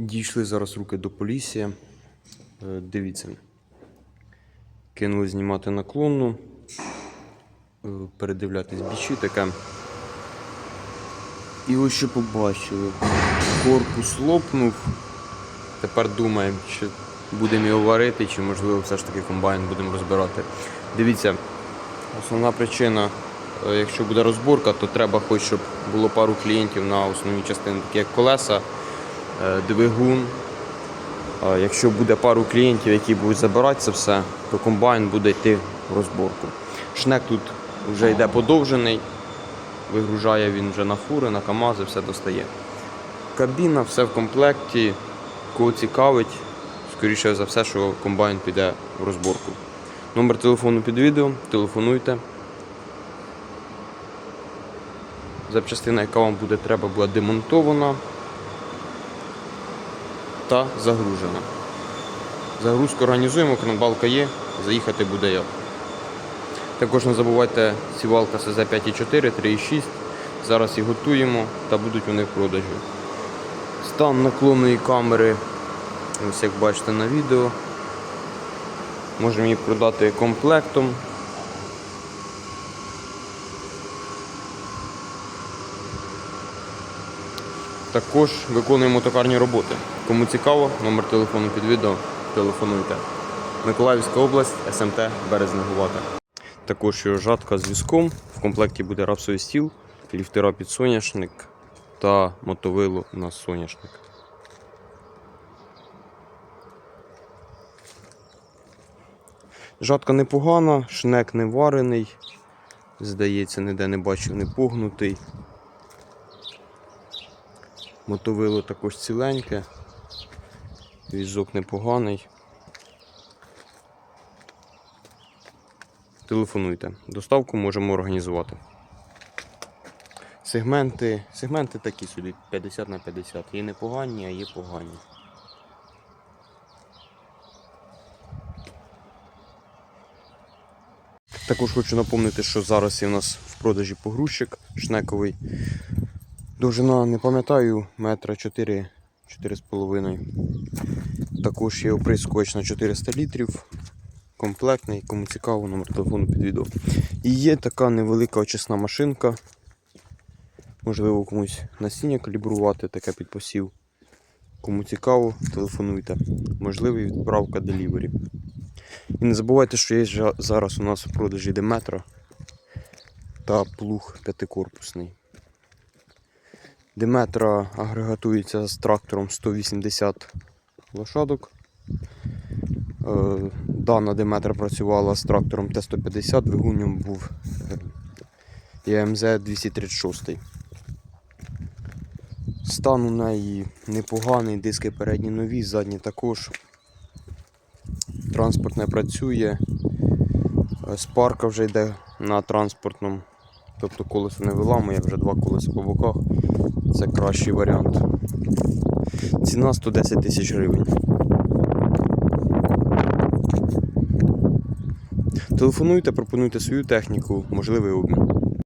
Дійшли зараз руки до полісся. Е, Дивіться. Кинули знімати наклонну, е, передивлятись бічі таке. І ось що побачили. Корпус лопнув. Тепер думаємо, чи будемо його варити, чи можливо все ж таки комбайн будемо розбирати. Дивіться, основна причина, е, якщо буде розборка, то треба хоч щоб було пару клієнтів на основні частини, такі як колеса, двигун. Якщо буде пару клієнтів, які будуть забирати це все, то комбайн буде йти в розборку. Шнек тут вже йде подовжений, вигружає він вже на фури, на КАМАЗи, все достає. Кабіна, все в комплекті. Кого цікавить, скоріше за все, що комбайн піде в розборку. Номер телефону під відео, телефонуйте. Запчастина, яка вам буде треба, була демонтована та загружена. Загрузку організуємо, кранбалка є, заїхати буде як. Також не забувайте сівалка СЗ 5,4, 3,6. Зараз їх готуємо та будуть вони в продажі. Стан наклонної камери, ось як бачите на відео. Можемо її продати комплектом. Також виконуємо токарні роботи. Кому цікаво, номер телефону під відео, телефонуйте. Миколаївська область, СМТ Березнегувата. Також є жатка з візком. В комплекті буде рапсовий стіл, ліфтера під соняшник та мотовило на соняшник. Жатка непогана, шнек не варений. Здається, ніде не бачив не погнутий. Мотовило також ціленьке. Візок непоганий. Телефонуйте. Доставку можемо організувати. Сегменти, сегменти такі собі 50 на 50. Є непогані, а є погані. Також хочу напомнити, що зараз є у нас в продажі погрузчик шнековий. Довжина не пам'ятаю, метра 4, 4,5. Також є оприскувач на 400 літрів. Комплектний, кому цікаво, номер телефону під відео. І є така невелика очисна машинка. Можливо, комусь насіння калібрувати, таке під посів. Кому цікаво, телефонуйте. Можливо, відправка делівері. І не забувайте, що є зараз у нас в продажі Деметра та плуг п'ятикорпусний. Деметра агрегатується з трактором 180 лошадок. Е, Дана Деметра працювала з трактором Т-150, двигунем був е, ЄМЗ 236. Стан у неї непоганий, диски передні нові, задні також. Транспорт не працює. Е, Спарка вже йде на транспортному. Тобто колесо не виламує, вже два колеса по боках. Це кращий варіант. Ціна 110 тисяч гривень. Телефонуйте, пропонуйте свою техніку, можливий обмін.